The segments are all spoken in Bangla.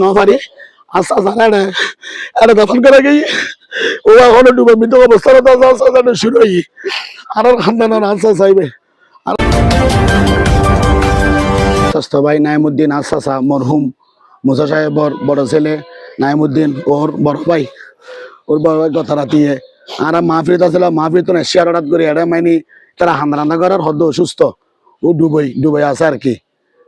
ন আচ্ছা এটা দফন করে ও এখন ডুবে মৃত অবস্থার আচ্ছা শুরু হই। আর খান্দান আচ্ছা চাইবে স্বাস্থ্য ভাই, নাইমুদ্দিন আসাসা মরহুম মুসা সাহেবর বড় ছেলে, নাইমুদ্দিন ওর বড় ভাই, ওর বড় ভাই কথা রাতিয়ে আর মাহফিল আছিল মাহফিল তো শেয়ার হঠাৎ করে এটা মাইনি, তারা হান্দা রান্দা করার হদ্দ অসুস্থ। ও ডুবই ডুবই আছে আর কি।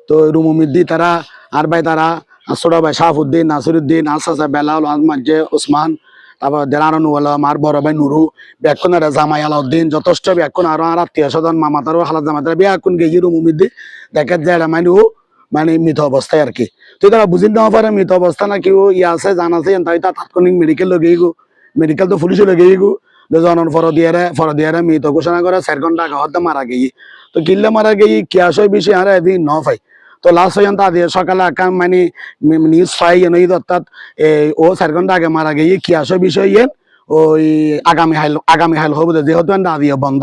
তো রুমুমিদ্দি তারা, আর ভাই তারা ছোট ভাই শাহাফুদ্দিন নাসিরুদ্দিন আসাসা বেলাল মাজে ওসমান, তারপর দেলানো নুয়াল আমার বড় ভাই নুরু ব্যাকুন আর জামাই আলাউদ্দিন, যথেষ্ট ব্যাকুন, আরও আর আত্মীয় স্বজন, মামাতারও হালাত জামাতার ব্যাকুন গিয়ে রুমুমিদ্দি দেখে যে এটা মানে ও মানে মৃত অবস্থায় আর কি। তুই তারা বুঝি না পারে, মৃত অবস্থা না কেউ ইয়ে আছে, জান আছে তাই তা তাৎক্ষণিক মেডিকেল লগে গো মেডিকেল তো পুলিশও লগে গো জনন ফরদিয়ারে ফরদিয়ারে মৃত ঘোষণা করে, চার ঘণ্টা আগত মারা গিয়ে তো কিল্লে মারা গিয়ে কি আসয় বিষয় আর এদিন ন পাই তো লাস্ট পর্যন্ত আদি সকালে আকাম মানে নিউজ পাই এনে অর্থাৎ ও চার ঘণ্টা আগে মারা গিয়ে কি আসয় বিষয় ইয়ে ওই আগামী হাইল আগামী হাইল হব যেহেতু আদি বন্ধ।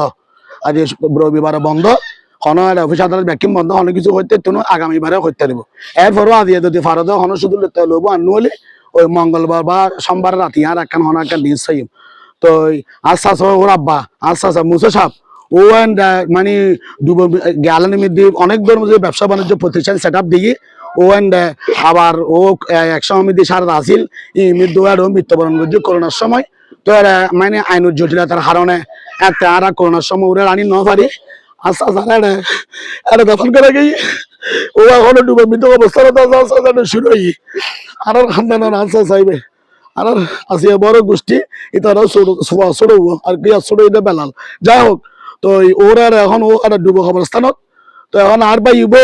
আদি রবিবারে বন্ধ, হন অফিস আদালত ব্যাকিং বন্ধ, হন কিছু হইতে তুনো আগামীবারে হইতে দিব। এরপরও আদি যদি ফারদ হন শুধু লইতে লইব আর নহলে ওই মঙ্গলবার বা সোমবার রাতি আর একখান হন একটা নিউজ চাইম। তো আস্তে ওর আব্বা আস্তে মুসে সাপ ও আহ, মানে গ্যালানি মধ্যে অনেক ধরনের ব্যবসা বাণিজ্য প্রতিষ্ঠান সেট আপ দিয়ে ও আহ, আবার ও একসময় মধ্যে সারা আসিল মৃত্যু ও মৃত্যুবরণ করছে করোনার সময়। তো মানে আইনের জটিলতার কারণে এত আর করোনার সময় ওরা রানি ন পারি। করে গিয়ে ও আস্তে শুরু আর আর বড় গোষ্ঠী ইতারা ছোড়ো আর কি ছোড়ো এটা বেলাল। যাই হোক তো ওরা আর এখন ও আর ডুবো খবরস্থানত তো এখন আর পাইব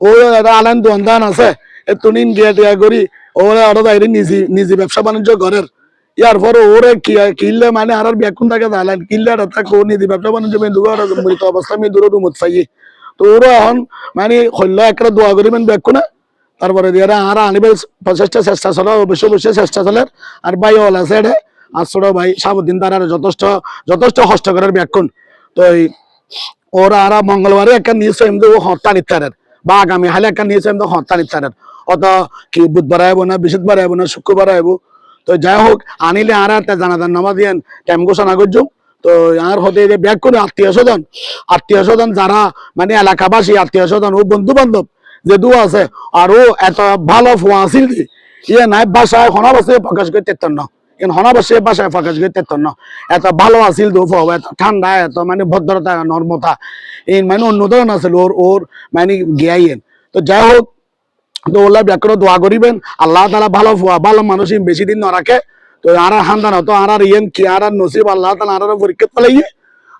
ও আলান দোকান আছে। এ তুনিন দিয়া টিয়া করি ওরা ওরা বাইরে নিজে নিজে ব্যবসা বাণিজ্য ঘরের ইয়ার পরে ওরে কি কিনলে মানে আর ব্যাকুন থাকে দালান কিনলে আর তাকে ও নিজে ব্যবসা বাণিজ্য মেয়ে দুগা মৃত অবস্থা মেয়ে দূরে ডুমত পাইয়ে তো ওরা এখন মানে হল্য একটা দোয়া করিবেন ব্যাকুনা তারপরে দিয়ে আর আনিবে প্রচেষ্টা চেষ্টা চলে অবশ্যই অবশ্যই চেষ্টা চলে আর ভাই ওলা আছে এটা আর ছোট ভাই সাবুদ্দিন তার আর যথেষ্ট যথেষ্ট কষ্ট করার ব্যাকুন তো ওরা মঙ্গলবারে একটা নিউজ এমনি ও হত্যা নিত্যারের বা আগামী হালে একটা নিউজ এমনি হত্যা নিত্যারের অত কি বুধবার আইব না, বৃহস্পতিবার আইব না, শুক্রবার আইব। তো যাই হোক, আনিলে আর একটা জানাজান নামা দিয়েন, টাইম ঘোষণা করছুম তো আর হতে যে ব্যাগ করে আত্মীয় স্বজন আত্মীয় স্বজন যারা মানে এলাকাবাসী, আত্মীয় স্বজন ও বন্ধু বান্ধব যে দু আছে, আর ও এত ভালো ফোয়া আছিল ইয়ে নাই ভাষায় হনাবাসে প্রকাশ করতে পারতেন না ইন হনাবাসে ভাষায় প্রকাশ করতে পারতেন না। এত ভালো আছিল দু ফোয়া এত ঠান্ডা, এত মানে ভদ্রতা, নর্মতা। এই মানে অন্য ধরনের আছিল, ওর ওর মানে গিয়াইয়েন। তো যাই হোক, তো ওলা ব্যাকরণ দোয়া করিবেন। আল্লাহ তালা ভালো ভালো মানুষ বেশি দিন না তো আর হান্দান তো আর ইয়েন কি আর নসিব, আল্লাহ তালা আর পরীক্ষা পালাইয়ে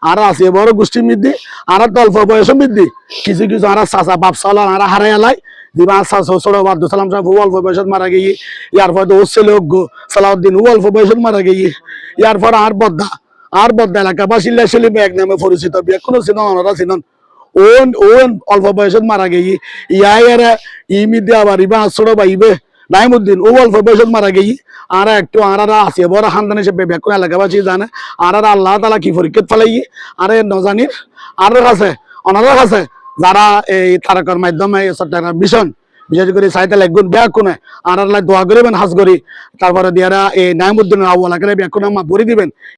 আর আছে বড় গোষ্ঠী বৃদ্ধি আর অল্প বয়স বৃদ্ধি কিছু কিছু আর চাচা বাপ সালান আর হারাই আলাই সাহেব ও অল্প বয়সত মারা গিয়ে ইয়ার সালাউদ্দিন ও অল্প আর বা এক নামে ওনারা অল্প বয়সত ইমিদে আবার ইবা ছোট বাইবে নাইমুদ্দিন ও অল্প বয়সত মারা গিয়ে আর একটু আর আর আছে বড় খানদান হিসেবে ব্যাকুন এলাকাবাসী জানে। আর আর আল্লাহ তালা কি পরীক্ষা ফেলাই আর নজানির, আর আছে আছে। যারা এই তারকার মাধ্যমে চট্টগ্রাম মিশন বিশেষ করে সাইতাল একগুণ বেয়া কোনে আর আল্লাহ দোয়া করিবেন হাস করি। তারপরে দিয়ারা এই নাইমুদ্দিনের আউ্লাকে কোনে, মা ভরি দিবেন।